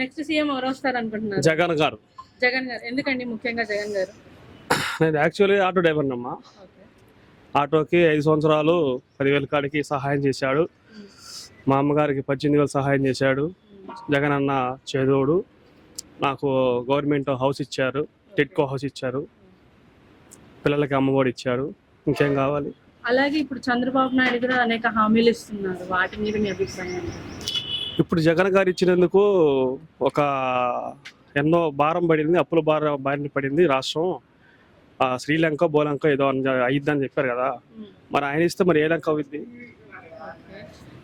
Next CM ఎవరు వస్తారు అనుకుంటున్నారు జగన్ గారు. జగన్ గారు. ఎందుకండి ముఖ్యంగా జగన్ గారు? నేను యాక్చువల్లీ ఆటో డ్రైవర్ అమ్మా. ఆటోకి ఐదు సంవత్సరాలు పదివేల కాడికి సహాయం చేశాడు. మా అమ్మగారికి పద్దెనిమిది వేలు సహాయం చేశాడు. జగన్ అన్న చేదోడు. నాకు గవర్నమెంట్ హౌస్ ఇచ్చారు. టిట్కో హౌస్ ఇచ్చారు. పిల్లలకి అమ్మఒడి ఇచ్చారు. ఇంకేం కావాలి? అలాగే ఇప్పుడు చంద్రబాబు నాయుడు కూడా అనేక హామీలు ఇస్తున్నారు. వాటి మీద మీ అభిప్రాయం? ఇప్పుడు జగన్ గారు ఇచ్చినందుకు ఒక ఎన్నో భారం పడింది అప్పుల భారం బారిన పడింది రాష్ట్రం. ఆ, శ్రీలంక బోలంక ఏదో అని అయిద్దని చెప్పారు కదా. మరి ఆయన ఇస్తే మరి ఏ లంక అవుద్ది.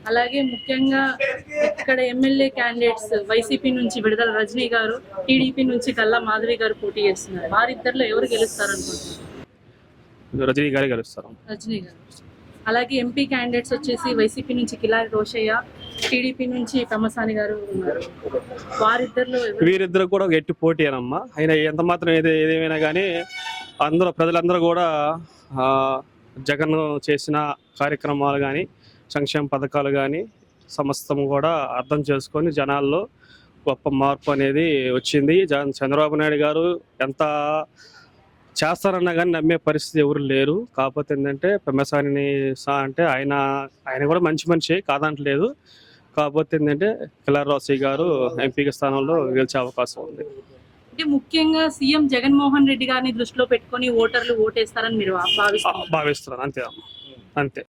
అలాగే ముఖ్యంగా ఇక్కడ ఎమ్మెల్యే క్యాండిడేట్స్ వైసీపీ నుంచి విడుదల రజనీ గారు టీడీపీ నుంచి కల్లా మాధవి గారు పోటీ చేస్తున్నారు. వారిద్దరిలో ఎవరు గెలుస్తారు అనుకుంటున్నారు రజనీ గారే గెలుస్తారు. రజనీ గారు. అలాగే ఎంపీ క్యాండిడేట్స్ వచ్చేసి వైసీపీ నుంచి కిలారి రోషయ్య టీడీపీ నుంచి పెమ్మసాని గారు ఉన్నారు. వారిద్దరిలో వీరిద్దరు కూడా గట్టి ఎట్టి పోటీ అనమ్మా. ఆయన ఎంత మాత్రం ఏది ఏదేమైనా కానీ అందరూ ప్రజలందరూ కూడా జగన్ చేసిన కార్యక్రమాలు కానీ సంక్షేమ పథకాలు కానీ సమస్తం కూడా అర్థం చేసుకొని జనాల్లో గొప్ప మార్పు అనేది వచ్చింది. చంద్రబాబు నాయుడు గారు ఎంత చేస్తారన్నా కానీ నమ్మే పరిస్థితి ఎవరు లేరు. కాకపోతే ఏంటంటే పెమ్మసాని సా అంటే ఆయన ఆయన కూడా మంచి మనిషి కాదంటలేదు. కాకపోతే ఏంటంటే కిలార్ రోసీ గారు ఎంపీ స్థానంలో గెలిచే అవకాశం ఉంది. అంటే ముఖ్యంగా సీఎం జగన్మోహన్ రెడ్డి గారిని దృష్టిలో పెట్టుకొని ఓటర్లు ఓటేస్తారని మీరు భావిస్తున్నారు. భావిస్తున్నాను అంతే అమ్మ. అంతే.